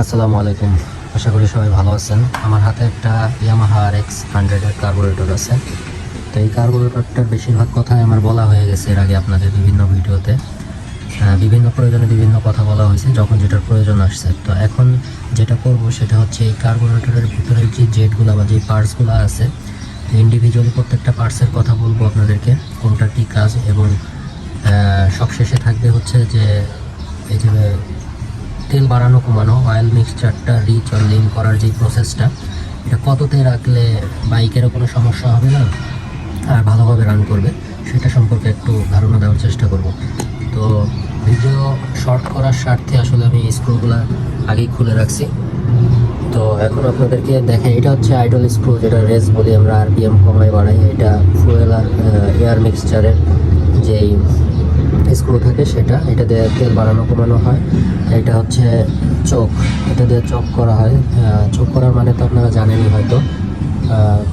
আসসালামু আলাইকুম। আশা করি সবাই ভালো আছেন। আমার হাতে একটা ইয়ামাহা আর এক্স হান্ড্রেডের কার্বোরেটর আছে। তো এই কার্বোরেটরটার বেশিরভাগ কথাই আমার বলা হয়ে গেছে এর আগে আপনাদের বিভিন্ন ভিডিওতে। বিভিন্ন প্রয়োজনে বিভিন্ন কথা বলা হয়েছে, যখন যেটার প্রয়োজন আসছে। তো এখন যেটা করব সেটা হচ্ছে এই কার্বোরেটরের ভিতরে যে জেটগুলো বা যে পার্টসগুলো আছে ইন্ডিভিজুয়ালি প্রত্যেকটা পার্টসের কথা বলব আপনাদেরকে, কোনটা কী কাজ এবং সবশেষে থাকবে হচ্ছে যে এই যে তেল বাড়ানো, কমানো অয়েল মিক্সচারটা রিচ আর লিন করার যে প্রসেসটা এটা কততে রাখলে বাইকেরও কোনো সমস্যা হবে না? আর ভালোভাবে রান করবে? সেটা সম্পর্কে একটু ধারণা দেওয়ার চেষ্টা করব। তো ভিডিও শর্ট করার স্বার্থে আসলে আমি স্ক্রুগুলো আগেই খুলে রাখছি। তো এখন আপনাদেরকে দেখেন এটা হচ্ছে আইডল স্ক্রু যেটা রেস বলি আমরা আরপিএম কমাই বাড়াই, এটা ফুয়েল আর এয়ার মিক্সচারের যেই স্ক্রু থাকে সেটা, এটা দিয়ে তেল বাড়ানো, কমানো হয়। এটা হচ্ছে চোখ, এটা দিয়ে চোখ করা হয়। চোখ করার মানে তো আপনারা জানেনই হয়তো।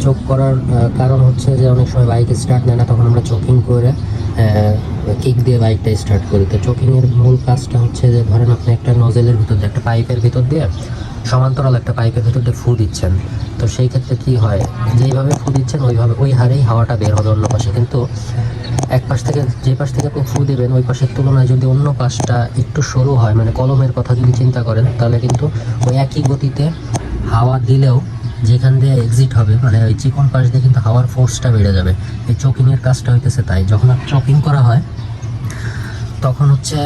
চোখ করার কারণ হচ্ছে যে অনেক সময় বাইক স্টার্ট নেয় না, তখন আমরা চোকিং করে কিক দিয়ে বাইকটা স্টার্ট করি। তো চোকিংয়ের মূল কাজটা হচ্ছে যে ধরেন আপনি একটা নজেলের ভিতর দিয়ে, একটা পাইপের ভিতর দিয়ে, সমান্তরাল একটা পাইপের ভিতর দিয়ে ফু দিচ্ছেন। তো সেই ক্ষেত্রে কি হয়? যেইভাবে ফু দিচ্ছেন, ওইভাবে, ওই হারেই হাওয়াটা বের হবে অন্য পাশে। কিন্তু এক পাশ থেকে, যে পাশ থেকে আপনি ফু দেবেন, ওই পাশের তুলনায় যদি অন্য পাশটা একটু সরু হয় মানে কলমের কথা যদি চিন্তা করেন, তাহলে কিন্তু ওই একই গতিতে হাওয়া দিলেও যেখান দিয়ে এক্সিট হবে মানে ওই চিকন পাশ দিয়ে কিন্তু হাওয়ার ফোর্সটা বেড়ে যাবে। এই চকিংয়ের কাজটা হইতেছে তাই। যখন চকিং করা হয়, তখন হচ্ছে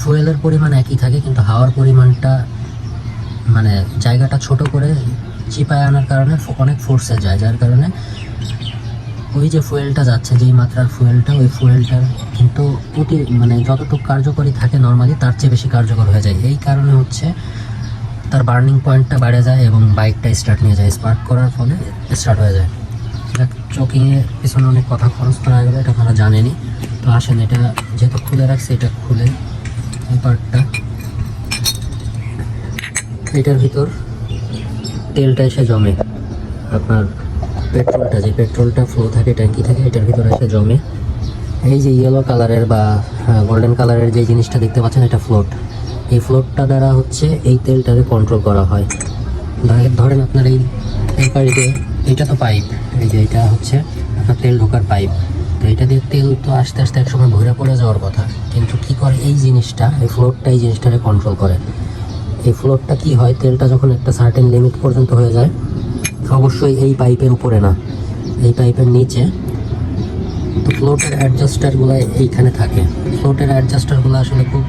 ফুয়েলের পরিমাণ একই থাকে, কিন্তু হাওয়ার পরিমাণটা মানে জায়গাটা ছোট করে চিপায় আনার কারণে অনেক ফোর্সে যায়, যার কারণে ওই যে ফুয়েলটা যাচ্ছে, যেই মাত্রার ফুয়েলটা, ওই ফুয়েলটার কিন্তু অতি মানে যতটুকু কার্যকরী থাকে নর্মালি তার চেয়ে বেশি কার্যকর হয়ে যায়। এই কারণে হচ্ছে তার বার্নিং পয়েন্টটা বেড়ে যায় এবং বাইকটা স্টার্ট নিয়ে যায়। স্পার্ক করার ফলে স্টার্ট হয়ে যায়। এটা চোকিংয়ে পিছনে অনেক কথা খরচ করা হয়ে গেলে, এটা আপনারা জানেনি। তো আসেন, এটা যেহেতু খুলে রাখছে, এটা খুলে এই পার্টটা এটার ভিতর তেলটা এসে জমে। আপনার পেট্রোলটা, যে পেট্রোলটা ফ্লো থাকে, ট্যাঙ্কি থেকে, এটার ভিতরে এসে জমে। এই যে ইয়েলো কালারের বা গোল্ডেন কালারের যে জিনিসটা দেখতে পাচ্ছেন, এটা ফ্লোট এই ফ্লোটটা দ্বারা হচ্ছে এই তেলটাকে কন্ট্রোল করা হয়। ধরেন আপনার এই এই পাইপে, এটা তো পাইপ। এই যে এটা হচ্ছে আপনার তেল ঢোকার পাইপ। তো এটা দিয়ে তেল তো আস্তে আস্তে একসময় ভরে পড়ে যাওয়ার কথা। কিন্তু কি করে এই জিনিসটা, এই ফ্লোটটা এই জিনিসটাকে কন্ট্রোল করে? এই ফ্লোটটা কি হয়? তেলটা যখন একটা সার্টেন লিমিট পর্যন্ত হয়ে যায় অবশ্যই এই পাইপের উপরে না। এই পাইপের নিচে তো ফ্লোটের অ্যাডজাস্টারগুলো এইখানে থাকে। ফ্লোটের অ্যাডজাস্টারগুলো আসলে খুব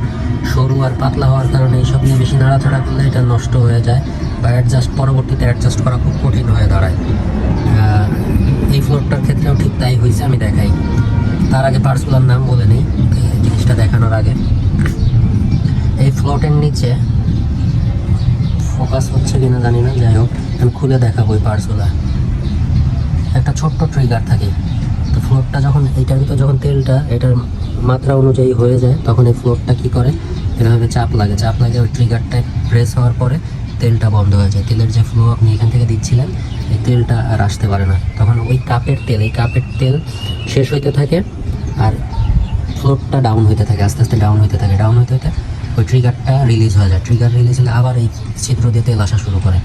সরু আর পাতলা হওয়ার কারণে এইসব নিয়ে বেশি নাড়াচাড়া করলে এটা নষ্ট হয়ে যায় বা অ্যাডজাস্ট পরবর্তীতে অ্যাডজাস্ট করা খুব কঠিন হয়ে দাঁড়ায়। এই ফ্লোরটার ক্ষেত্রেও ঠিক তাই হয়েছে, আমি দেখাই। তার আগে পার্সগুলোর নাম বলে নিই জিনিসটা দেখানোর আগে। এই ফ্লোটের নিচে ফোকাস হচ্ছে কিনা জানি না, যাই হোক। আমি খুলে দেখাবো ওই পার্টসগুলো একটা ছোট্ট ট্রিগার থাকে। তো ফ্লোরটা যখন, এইটার ভিতরে যখন তেলটা, এটার মাত্রা অনুযায়ী হয়ে যায়, তখন এই ফ্লোরটা কী করে? এভাবে চাপ লাগে। চাপ লাগে ওই ট্রিগারটা প্রেস হওয়ার পরে তেলটা বন্ধ হয়ে যায়। তেলের যে ফ্লো আপনি এখান থেকে দিচ্ছিলেন, এই তেলটা আর আসতে পারে না। তখন ওই কাপের তেল, এই কাপের তেল শেষ হইতে থাকে আর ফ্লোরটা ডাউন হইতে থাকে, আস্তে আস্তে ডাউন হইতে থাকে। ডাউন হইতে হইতে ওই ট্রিগারটা রিলিজ হয়ে যায়। ট্রিগার রিলিজ হলে আবার এই ছিদ্র দিয়ে তেল আসা শুরু করে।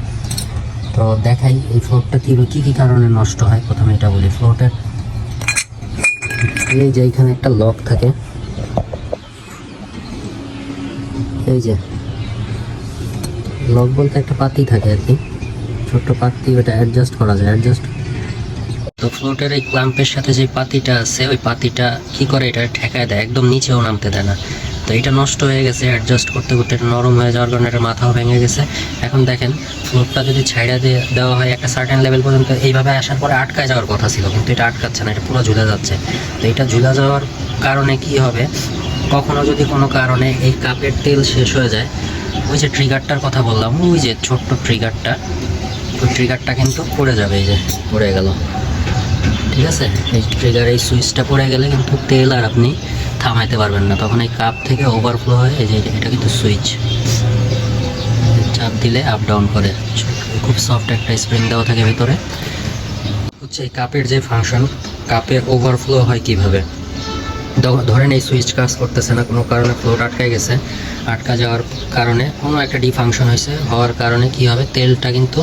তো দেখাই, এই ফ্লোরটা কী কী কী কারণে নষ্ট হয়? প্রথমে এটা বলি ফ্লোরটার এই যে এখানে একটা লক থাকে। এই যে। লক বলতে একটা পাতি থাকে আর কি। ছোট্ট পাতি, ওটা অ্যাডজাস্ট করা যায় অ্যাডজাস্ট তো ফ্লোটের এই ক্লাম্পের সাথে যে পাতিটা আছে, ওই পাতিটা কি করে এটা ঠেকায় দেয়? একদম নিচেও নামতে দেয় না। তো এটা নষ্ট হয়ে গেছে অ্যাডজাস্ট করতে করতে এটা নরম হয়ে যাওয়ার কারণে এটা মাথাও ভেঙে গেছে। এখন দেখেন ফ্লোরটা যদি ছাইড়া দিয়ে দেওয়া হয় একটা সার্টেন লেভেল পর্যন্ত, এইভাবে আসার পরে আটকায় যাওয়ার কথা ছিল, কিন্তু এটা আটকাচ্ছে না, এটা পুরো ঝুলে যাচ্ছে। তো এটা ঝুলে যাওয়ার কারণে কি হবে? কখনো যদি কোনো কারণে এই কাপের তেল শেষ হয়ে যায়, ওই যে ট্রিগারটার কথা বললাম, ওই যে ছোট্ট ট্রিগারটা ওই ট্রিগারটা কিন্তু পড়ে যাবে, এই যে পড়ে গেল। ঠিক আছে? এই ট্রিগার এই সুইচটা পড়ে গেলে কিন্তু তেল আর আপনি থামাইতে পারবেন না। তখন এই কাপ থেকে ওভারফ্লো হয় এই যে এটা কিন্তু সুইচ চাপ দিলে আপ ডাউন করে। খুব সফট একটা স্প্রিং দেওয়া থাকে ভিতরে। হচ্ছে এই কাপের যে ফাংশন কাপে ওভারফ্লো হয় কীভাবে? ধরেন এই সুইচ কাজ করতেছে না, কোনো কারণে ফ্লোট আটকে গেছে। আটকা যাওয়ার কারণে কোনো একটা ডিফাংশন হয়েছে। হওয়ার কারণে কি হবে? তেলটা কিন্তু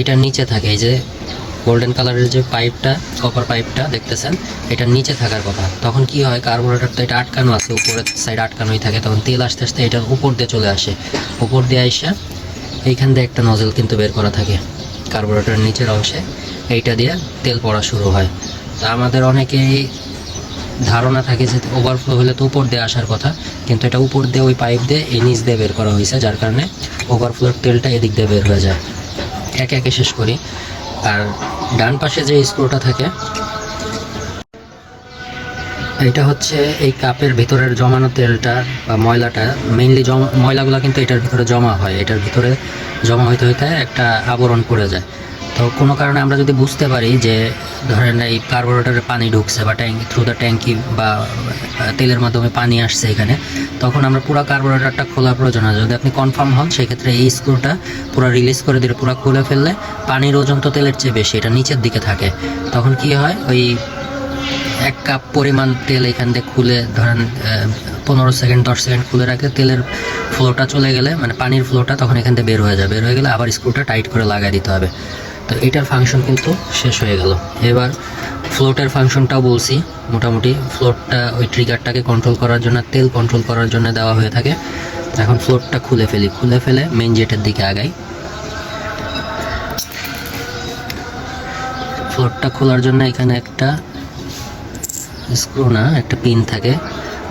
এটার নিচে থাকে। এই যে গোল্ডেন কালারের যে পাইপটা কপার পাইপটা দেখতেছেন, এটা নিচে থাকার কথা। তখন কি হয় কার্বোরেটর তো এটা আটকানো আছে, উপরের সাইড আটকানোই থাকে। তখন তেল আস্তে আস্তে এটার উপর দিয়ে চলে আসে। উপর দিয়ে আইসা এইখান দিয়ে একটা নজল কিন্তু বের করা থাকে কার্বোরেটরের নিচের অংশে। এইটা দিয়ে তেল পড়া শুরু হয়। তা আমাদের অনেকেই ধারণা থাকে যে ওভারফ্লো হলে তো উপর দিয়ে আসার কথা, কিন্তু এটা উপর দিয়ে ওই পাইপ দিয়ে এই নিচ দিয়ে বের করা হয়েছে, যার কারণে ওভারফ্লোর তেলটা এদিক দিয়ে বের হয়ে যায়। একে একে শেষ করি। আর ডান পাশে যে স্ক্রুটা থাকে এটা হচ্ছে এই কাপের ভিতরের জমানো তেলটা বা ময়লাটা। মেইনলি জমা ময়লাগুলো কিন্তু এটার ভিতরে জমা হয়। এটার ভিতরে জমা হইতে হইতে একটা আবরণ পড়ে যায়। তো কোনো কারণে আমরা যদি বুঝতে পারি যে, ধরেন এই কার্বোরেটরে পানি ঢুকছে বা ট্যাঙ্কি থ্রু দ্য ট্যাঙ্কি বা তেলের মাধ্যমে পানি আসছে এখানে, তখন আমরা পুরো কার্বোরেটরটা খোলা প্রয়োজন হয়। যদি আপনি কনফার্ম হন, সেক্ষেত্রে এই স্ক্রুটা পুরো রিলিজ করে দিলে পুরো খুলে ফেললে পানির ওজন তো তেলের চেয়ে বেশি, এটা নিচের দিকে থাকে। তখন কি হয়? ওই এক কাপ পরিমাণ তেল এখান থেকে খুলে, ধরেন পনেরো সেকেন্ড, দশ সেকেন্ড খুলে রাখলে তেলের ফ্লোটা চলে গেলে মানে পানির ফ্লোটা তখন এখান থেকে বের হয়ে যাবে বের হয়ে গেলে আবার স্ক্রুটা টাইট করে লাগাই দিতে হবে। তো এটার ফাংশন কিন্তু শেষ হয়ে গেল। এবার ফ্লোটের ফাংশনটাও বলছি, মোটামুটি ফ্লোটটা ওই ট্রিগারটাকে কন্ট্রোল করার জন্য, তেল কন্ট্রোল করার জন্য দেওয়া হয়ে থাকে। এখন ফ্লোটটা খুলে ফেলি, খুলে ফেলে মেন জেটের দিকে আগাই। ফ্লোটটা খোলার জন্য এখানে একটা স্ক্রু না, একটা পিন থাকে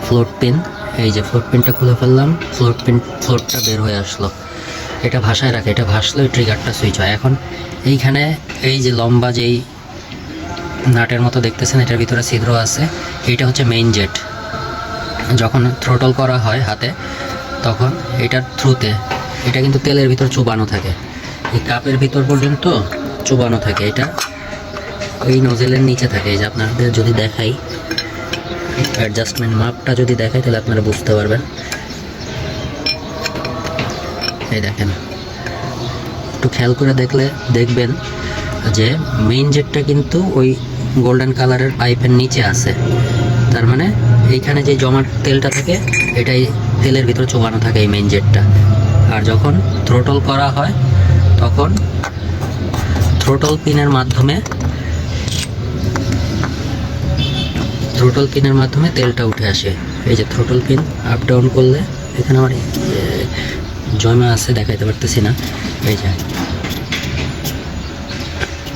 ফ্লোট পিন এই যে ফ্লোট পিনটা খুলে ফেললাম ফ্লোট পিন ফ্লোটটা বের হয়ে আসলো। এটা ভাষায় রাখে, এটা ভাসলে ট্রিগারটা সুইচ হয়। এখন এইখানে এই যে লম্বা যেই নাটের মতো দেখতেছেন, এটার ভিতরে ছিদ্র আছে, এইটা হচ্ছে মেইন জেট যখন থ্রোটল করা হয় হাতে, তখন এটার থ্রুতে এটা কিন্তু তেলের ভিতর চুবানো থাকে। এই কাপের ভিতর পর্যন্ত চুবানো থাকে। এটা ওই নজেলের নিচে থাকে। এই যে আপনাদের যদি দেখাই অ্যাডজাস্টমেন্ট মাপটা যদি দেখাই, তাহলে আপনারা বুঝতে পারবেন। এই দেখেন। একটু খেয়াল করে দেখলে দেখবেন যে মেইন জেটটা কিন্তু ওই গোল্ডেন কালারের পাইপের নিচে আছে। তার মানে এইখানে যে জমাট তেলটা থাকে, এটাই তেলের ভিতরে চোবানো থাকে এই মেইন জেটটা আর যখন থ্রোটল করা হয়, তখন থ্রোটল পিনের মাধ্যমে থ্রোটল পিনের মাধ্যমে তেলটা উঠে আসে। এই যে থ্রোটল পিন আপ ডাউন করলে, এখানে আমার জমা আছে, দেখাইতে পারতেছি না। এই যে।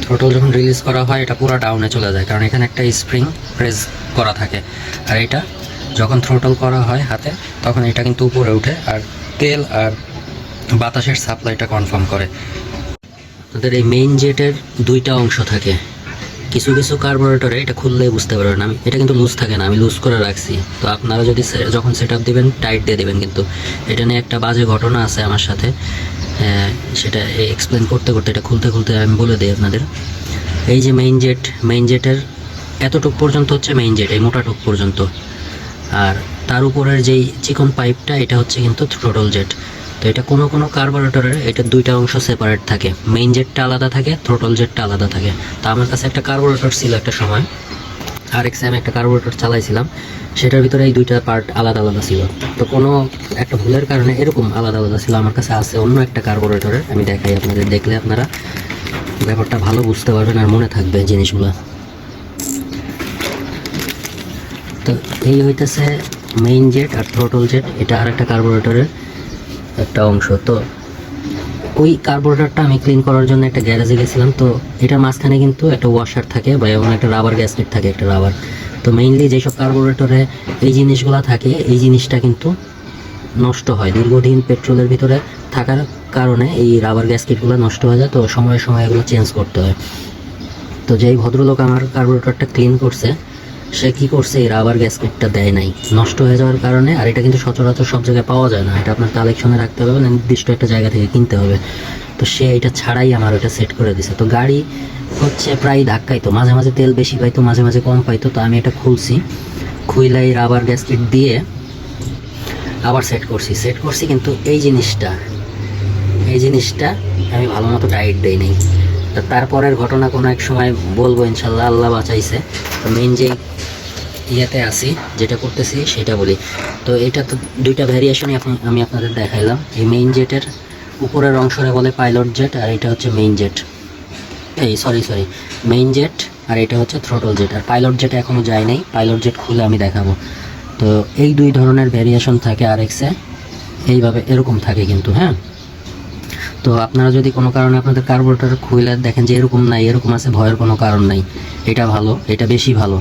থ্রোটল যখন রিলিজ করা হয়, এটা পুরো ডাউনে চলে যায়, কারণ এখানে একটা স্প্রিং প্রেস করা থাকে। আর এটা যখন থ্রোটল করা হয় হাতে, তখন এটা কিন্তু উপরে উঠে, আর তেল আর বাতাসের সাপ্লাইটা কনফার্ম করে। তাদের এই মেইন জেটের দুইটা অংশ থাকে। কিছু কিছু কার্বোরেটরে এটা খুললে বুঝতে পারবেন আমি। এটা কিন্তু লুজ থাকে না, আমি লুজ করে রাখছি। তো আপনারা যদি যখন সেট আপ দেবেন টাইট দিয়ে দেবেন কিন্তু। এটা নিয়ে একটা বাজে ঘটনা আছে আমার সাথে। সেটা এক্সপ্লেন করতে করতে, এটা খুলতে খুলতে আমি বলে দিই আপনাদের। এই যে মেইন জেট মেইন জেটের এতটুক পর্যন্ত হচ্ছে মেইন জেট এই মোটাটুক পর্যন্ত। আর তার উপরের যেই চিকন পাইপটা এটা হচ্ছে কিন্তু থ্রোটল জেট তো এটা কোনো কোনো কার্বোরেটরের এটা দুইটা অংশ সেপারেট থাকে। মেইন জেটটা আলাদা থাকে থ্রোটল জেটটা আলাদা থাকে। তো আমার কাছে একটা কার্বোরেটর ছিল একটা সময়। আর এক্স আমি একটা কার্বোরেটর চালাইছিলাম। সেটার ভিতরে এই দুইটা পার্ট আলাদা আলাদা ছিল। তো কোনো একটা ভুলের কারণে এরকম আলাদা আলাদা ছিল। আমার কাছে আছে অন্য একটা কার্বোরেটরের আমি দেখাই আপনাদের, দেখলে আপনারা ব্যাপারটা ভালো বুঝতে পারবেন আর মনে থাকবে জিনিসগুলো। তো এই হইতেছে মেইন জেট আর থ্রোটল জেট এটা আর একটা কার্বোরেটরের একটা অংশ। তো ওই কার্বোরেটরটা আমি ক্লিন করার জন্য একটা গ্যারেজে গেছিলাম, তো এটার মাঝখানে কিন্তু একটা ওয়াশার থাকে বা এবং একটা রাবার গ্যাসকেট থাকে, একটা রাবার তো মেইনলি যেসব কার্বোরেটরে এই জিনিসগুলো থাকে, এই জিনিসটা কিন্তু নষ্ট হয়। দীর্ঘদিন পেট্রোলের ভিতরে থাকার কারণে এই রাবার গ্যাসকেটগুলো নষ্ট হয়ে যায়, তো সময়ে সময়ে এগুলো চেঞ্জ করতে হয়। তো যেই ভদ্রলোক আমার কার্বোরেটরটা ক্লিন করছে সে কি করছে? এই রাবার গ্যাসকেটটা দেয় নাই। নষ্ট হয়ে যাওয়ার কারণে, আর এটা কিন্তু সচরাচর সব জায়গায় পাওয়া যায় না। এটা আপনার কালেকশনে রাখতে হবে মানে নির্দিষ্ট একটা জায়গা থেকে কিনতে হবে। তো সে এটা ছাড়াই আমার ওটা সেট করে দিছে। তো গাড়ি হচ্ছে প্রায় ধাক্কাইতো মাঝে মাঝে তেল বেশি পাইতো, মাঝে মাঝে কম পাইতো, তো আমি এটা খুলছি। খুইলাই রাবার গ্যাসকেট দিয়ে আবার সেট করছি। সেট করছি কিন্তু এই জিনিসটা এই জিনিসটা আমি ভালো মতো টাইট দেই তো তারপরের ঘটনা কোনো এক সময় বলব ইনশাল্লাহ, আল্লাহ বাঁচাইছে। তো মেন যে ইয়েতে আসি যেটা করতেছি সেটা বলি। তো এটা তো দুইটা ভ্যারিয়েশনই আমি আপনাদের দেখাইলাম। এই মেইন জেটের উপরের অংশরে বলে পাইলট জেট আর এটা হচ্ছে মেইন জেট এই সরি সরি মেইন জেট আর এটা হচ্ছে থ্রোটল জেট আর পাইলট জেট এখনও যায় নাই পাইলট জেট খুলে আমি দেখাবো। তো এই দুই ধরনের ভ্যারিয়েশন থাকে আর এক্সে এইভাবে এরকম থাকে কিন্তু হ্যাঁ? তো আপনারা যদি কোনো কারণে আপনাদের কার্বোরেটর খুলে দেখেন যে এরকম নাই, এরকম আছে, ভয়ের কোনো কারণ নাই। এটা ভালো, এটা বেশি ভালো।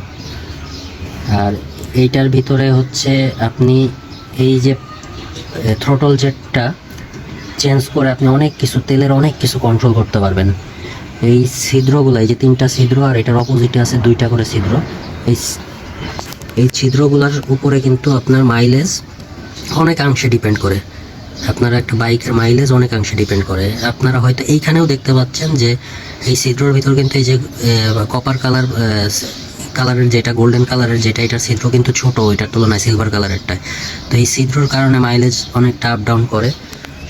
আর এইটার ভিতরে হচ্ছে আপনি এই যে থ্রোটল জেটটা চেঞ্জ করে আপনি অনেক কিছু, তেলের অনেক কিছু কন্ট্রোল করতে পারবেন। এই ছিদ্রগুলো, এই যে তিনটা ছিদ্র আর এটার অপোজিটে আছে দুইটা করে ছিদ্র। এই এই ছিদ্রগুলোর উপরে কিন্তু আপনার মাইলেজ অনেকাংশে ডিপেন্ড করে। আপনার একটা বাইকের মাইলেজ অনেকাংশে ডিপেন্ড করে। আপনারা হয়তো এইখানেও দেখতে পাচ্ছেন যে এই ছিদ্রর ভিতর কিন্তু এই যে কপার কালার কালারের যেটা গোল্ডেন কালারের যেটা, এটার ছিদ্র কিন্তু ছোট, ওইটার তুলনায় সিলভার কালারেরটা তো এই ছিদ্রর কারণে মাইলেজ অনেকটা আপ ডাউন করে।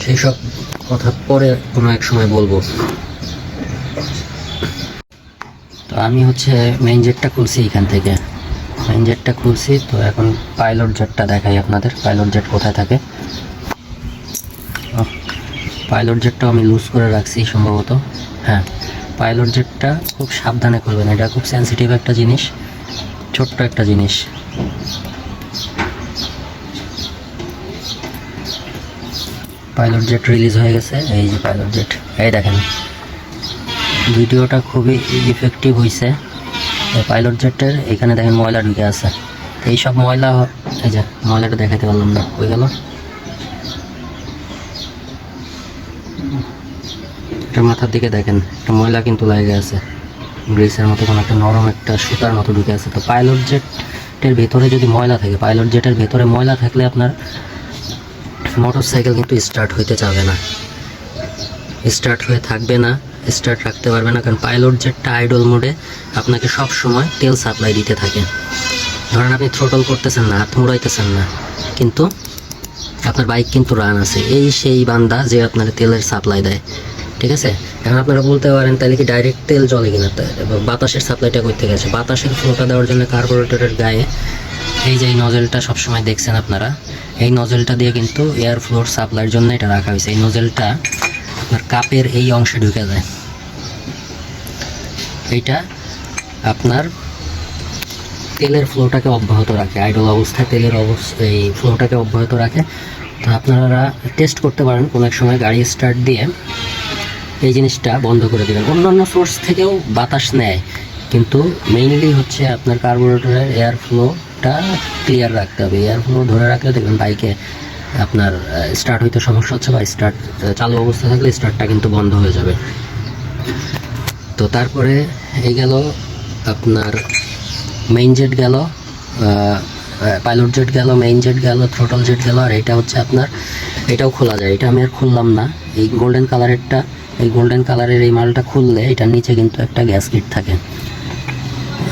সেই সব কথা পরে কোনো এক সময় বলব। তো আমি হচ্ছে মেইন জেটটা খুলছি এখান থেকে। মেইন জেটটা খুলছি, তো এখন পাইলট জেটটা দেখাই আপনাদের। পাইলট জেট কোথায় থাকে? পাইলট জেটটাও আমি লুজ করে রাখছি সম্ভবত। হ্যাঁ। পাইলট জেটটা খুব সাবধানে করবেন। এটা খুব সেন্সিটিভ একটা জিনিস, ছোট্ট একটা জিনিস। পাইলট জেট রিলিজ হয়ে গেছে। এই যে পাইলট জেট, এই দেখেন। ভিডিওটা খুবই ইফেক্টিভ হয়েছে পাইলট জেটের এখানে দেখেন ময়লা ঢুকে আছে। এই সব ময়লা, এই যে ময়লাটা দেখাতে পারলাম না, হয়ে গেল। এটা মাথার দিকে দেখেন, একটা ময়লা কিন্তু লাগে আছে। গ্রিসের মতো কোনো একটা নরম একটা সুতার মতো ঢুকে আছে। তো পাইলট জেটের ভেতরে যদি ময়লা থাকে, পাইলট জেটের ভেতরে ময়লা থাকলে আপনার মোটর সাইকেল কিন্তু স্টার্ট হইতে যাবে না। স্টার্ট হয়ে থাকবে না, স্টার্ট রাখতে পারবে না, কারণ পাইলট জেটটা আইডল মোডে আপনাকে সব সময় তেল সাপ্লাই দিতে থাকে। ধরেন আপনি থ্রোটল করতেছেন না, হাত মুড়াইতেছেন না, কিন্তু আপনার বাইক কিন্তু রান আছে। এই সেই বান্দা যে আপনার তেলের সাপ্লাই দেয়। ঠিক আছে? এখন আপনারা বলতে পারেন তাহলে কি ডাইরেক্ট তেল জলে কিনা? বাতাসের সাপ্লাইটা করতে গেছে বাতাসের ফ্লোটা দেওয়ার জন্য কার্বোরেটরের গায়ে এই যে এই নজেলটা সবসময় দেখছেন আপনারা? এই নজেলটা দিয়ে কিন্তু এয়ার ফ্লোর সাপ্লাইয়ের জন্য এটা রাখা হয়েছে। এই নজেলটা আপনার কাপের এই অংশে ঢুকে যায়। এইটা আপনার তেলের ফ্লোটাকে অব্যাহত রাখে। আইডল অবস্থায় তেলের অবস্থা, এই ফ্লোটাকে অব্যাহত রাখে। তো আপনারা টেস্ট করতে পারেন। কোনো এক সময় গাড়ি স্টার্ট দিয়ে এই জিনিসটা বন্ধ করে দেবেন। অন্যান্য সোর্স থেকেও বাতাস নেয়, কিন্তু মেইনলি হচ্ছে আপনার কার্বোরেটরের এয়ার ফ্লোটা ক্লিয়ার রাখতে হবে। এয়ার ফ্লো ধরে রাখলে দেখবেন বাইকে আপনার স্টার্ট হইতে সমস্যা হচ্ছে বা স্টার্ট চালু অবস্থা থাকলে স্টার্টটা কিন্তু বন্ধ হয়ে যাবে। তো তারপরে এই গেল আপনার মেইন জেট গেল পাইলট জেট গেল মেইন জেট গেল থ্রোটল জেট গেল, আর এটা হচ্ছে আপনার, এটাও খোলা যায়। এটা আমি আর খুললাম না। এই গোল্ডেন কালারেরটা এই গোল্ডেন কালারের এই মালটা খুললে এটার নিচে কিন্তু একটা গ্যাস কিট থাকে।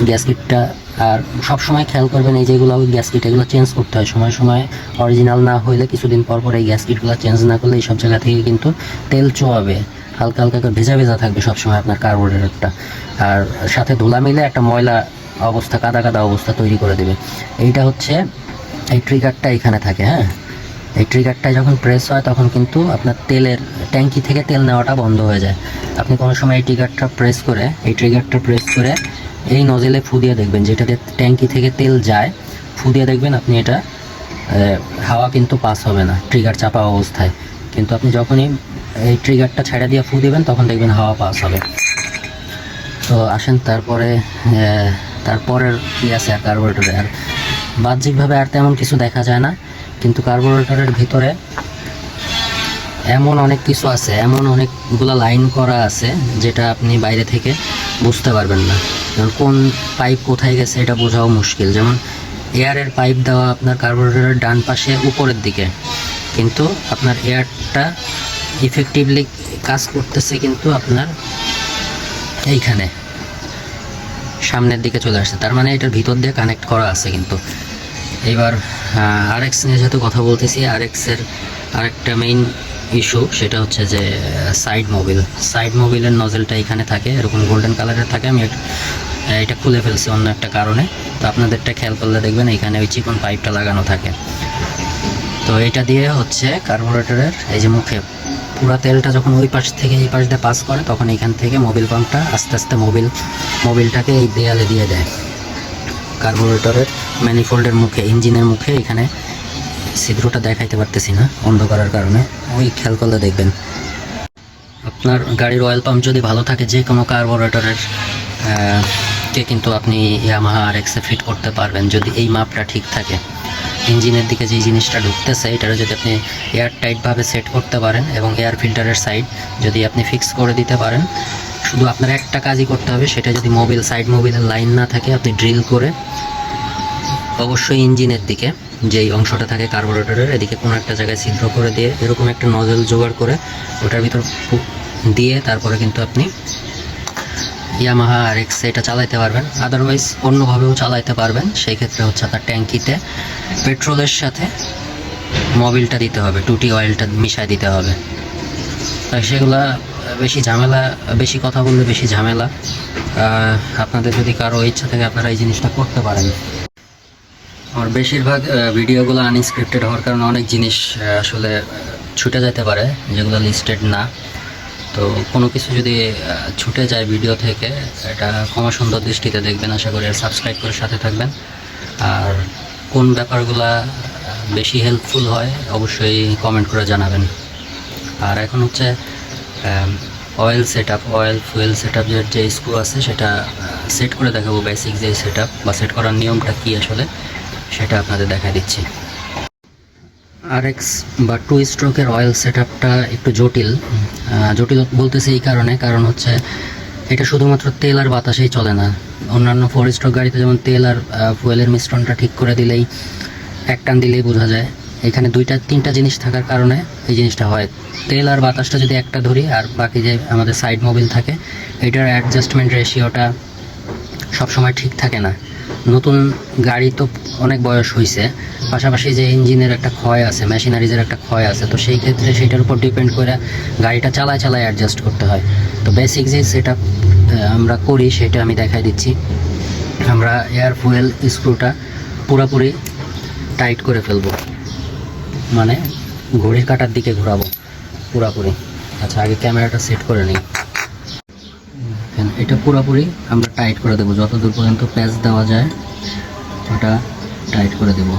গ্যাস কিটটা আর সব সময় খেয়াল করবেন এই যেগুলো গ্যাস কিট এগুলো চেঞ্জ করতে হয়। সময় সময় অরিজিনাল না হইলে কিছুদিন পর পর এই গ্যাস কিটগুলো চেঞ্জ না করলে এই সব জায়গা থেকে কিন্তু তেল চোয়াবে। হালকা হালকা করে ভেজা ভেজা থাকবে সবসময় আপনার কার্বোরেটরটা আর সাথে ধুলা মিলে একটা ময়লা অবস্থা, কাদা কাদা অবস্থা তৈরি করে দেবে। এইটা হচ্ছে, এই ট্রিগারটা এখানে থাকে হ্যাঁ? এই ট্রিগারটা যখন প্রেস হয়, তখন কিন্তু আপনার তেলের ট্যাঙ্কি থেকে তেল নেওয়াটা বন্ধ হয়ে যায়। আপনি কোনো সময় এই ট্রিগারটা প্রেস করে, এই ট্রিগারটা প্রেস করে এই নজেলে ফু দিয়ে দেখবেন, যেটাতে ট্যাঙ্কি থেকে তেল যায়, ফু দিয়ে দেখবেন আপনি এটা হাওয়া কিন্তু পাস হবে না ট্রিগার চাপা অবস্থায়। কিন্তু আপনি যখনই এই ট্রিগারটা ছেড়ে দিয়ে ফু দেবেন, তখন দেখবেন হাওয়া পাস হবে। তো আসেন, তারপরে তারপরের কী আছে কার্বোরেটরে আর বাহ্যিকভাবে আর তেমন কিছু দেখা যায় না। কিন্তু কার্বোরেটরের ভিতরে এমন অনেক কিছু আছে, এমন অনেকগুলো লাইন করা আছে, যেটা আপনি বাইরে থেকে বুঝতে পারবেন না। যেমন কোন পাইপ কোথায় গেছে এটা বোঝাও মুশকিল। যেমন এয়ারের পাইপ দেওয়া আপনার কার্বোরেটরের ডান পাশে উপরের দিকে। কিন্তু আপনার এয়ারটা ইফেক্টিভলি কাজ করতেছে কিন্তু আপনার এইখানে। সামনের দিকে চলে আসছে। তার মানে এটার ভিতর দিয়ে কানেক্ট করা আছে কিন্তু। এবার আর এক্স নিয়ে যেহেতু কথা বলতেছি। আরএক্সের আরেকটা মেইন ইস্যু সেটা হচ্ছে যে সাইড মোবিল সাইড মোবিলের নজেলটা এখানে থাকে, এরকম গোল্ডেন কালারের থাকে। আমি এটা খুলে ফেলছি অন্য একটা কারণে। তো আপনাদেরটা খেয়াল করলে দেখবেন এখানে ওই চিকন পাইপটা লাগানো থাকে। তো এটা দিয়ে হচ্ছে কার্বোরেটরের এই যে মুখে পুরো তেলটা যখন ওই পাশ থেকে এই পাশ দিয়ে পাস করে, তখন এখান থেকে মোবিল পাম্পটা আস্তে আস্তে মোবিল মোবিলটাকে এই দেয়ালে দিয়ে দেয়। কার্বোরেটরের ম্যানিফোল্ডের মুখে ইঞ্জিনের মুখে এখানে ছিদ্রটা দেখাইতে পারতেছি না অন্ধকারের কারণে। ওই খেয়াল করলে দেখবেন। আপনার গাড়ির অয়েল পাম্প যদি ভালো থাকে, যে কোনো কার্বোরেটরের কে কিন্তু আপনি ইয়ামাহা আর এক্সে ফিট করতে পারবেন যদি এই মাপটা ঠিক থাকে। ইঞ্জিনের দিকে যে জিনিসটা ঢুকতেছে, এটারও যদি আপনি এয়ার টাইটভাবে সেট করতে পারেন এবং এয়ার ফিল্টারের সাইড যদি আপনি ফিক্স করে দিতে পারেন, শুধু আপনার একটা কাজই করতে হবে, সেটা যদি মোবিল সাইড মোবিলের লাইন না থাকে, আপনি ড্রিল করে অবশ্যই ইঞ্জিনের দিকে, যেই অংশটা থাকে কার্বোরেটরের, এদিকে কোনো একটা জায়গায় ছিদ্র করে দিয়ে এরকম একটা নজল জোগাড় করে ওটার ভিতর দিয়ে তারপরে কিন্তু আপনি ইয়ামাহা আর এক্স এটা চালাইতে পারবেন। আদারওয়াইজ অন্যভাবেও চালাইতে পারবেন। সেই ক্ষেত্রে হচ্ছে আপনার ট্যাঙ্কিতে পেট্রোলের সাথে মোবিলটা দিতে হবে, টুটি অয়েলটা মিশায় দিতে হবে। তাই সেগুলা বেশি ঝামেলা, বেশি কথা বললে বেশি ঝামেলা। আপনাদের যদি কারও ইচ্ছা থাকে আপনারা এই জিনিসটা করতে পারেন। আমার বেশিরভাগ ভিডিওগুলো আনস্ক্রিপ্টেড হওয়ার কারণে অনেক জিনিস আসলে ছুটে যেতে পারে, যেগুলো লিস্টেড না। তো কোনো কিছু যদি ছুটে যায় ভিডিও থেকে, এটা ক্ষমা সুন্দর দৃষ্টিতে দেখবেন। আশা করি সাবস্ক্রাইব করে সাথে থাকবেন। আর কোন ব্যাপারগুলা বেশি হেল্পফুল হয়, অবশ্যই কমেন্ট করে জানাবেন। আর এখন হচ্ছে oil set up oil fuel set আপের যে স্ক্রু আছে, সেটা সেট করে দেখাবো বেসিক যে সেট আপ বা সেট করার নিয়মটা কী আসলে। সেটা আপনাদের দেখা দিচ্ছি। আর এক্স বা টু স্ট্রোকের অয়েল সেট একটু জটিল। জটিল বলতেছি এই কারণে, কারণ হচ্ছে এটা শুধুমাত্র তেল আর বাতাসেই চলে না। অন্যান্য ফোর স্ট্রোক গাড়িতে যেমন তেল আর ফুয়েলের মিশ্রণটা ঠিক করে দিলেই এক টান দিলেই বোঝা যায়। এখানে দুইটা, তিনটা জিনিস থাকার কারণে এই জিনিসটা হয়। তেল আর বাতাসটা যদি একটা ধরি, আর বাকি যে আমাদের সাইড মোবিল থাকে, এটার অ্যাডজাস্টমেন্ট রেশিওটা সবসময় ঠিক থাকে না। নতুন গাড়ি তো অনেক বয়স হয়েছে পাশাপাশি যে ইঞ্জিনের একটা ক্ষয় আছে, মেশিনারিজের একটা ক্ষয় আছে, তো সেই ক্ষেত্রে সেটার উপর ডিপেন্ড করে গাড়িটা চালায় চালায় অ্যাডজাস্ট করতে হয়। তো বেসিক যে সেটা আমরা করি সেটা আমি দেখাই দিচ্ছি। আমরা এয়ার ফুয়েল স্ক্রুটা পুরোপুরি টাইট করে ফেলব। মানে ঘড়ির কাটার দিকে ঘোরাবো পুরাপুরি। আচ্ছা আগে ক্যামেরাটা সেট করে নিই। দেখেন, এটা পুরোপুরি আমরা টাইট করে দেবো। যতদূর পর্যন্ত প্যাচ দেওয়া যায় ওটা টাইট করে দেবো।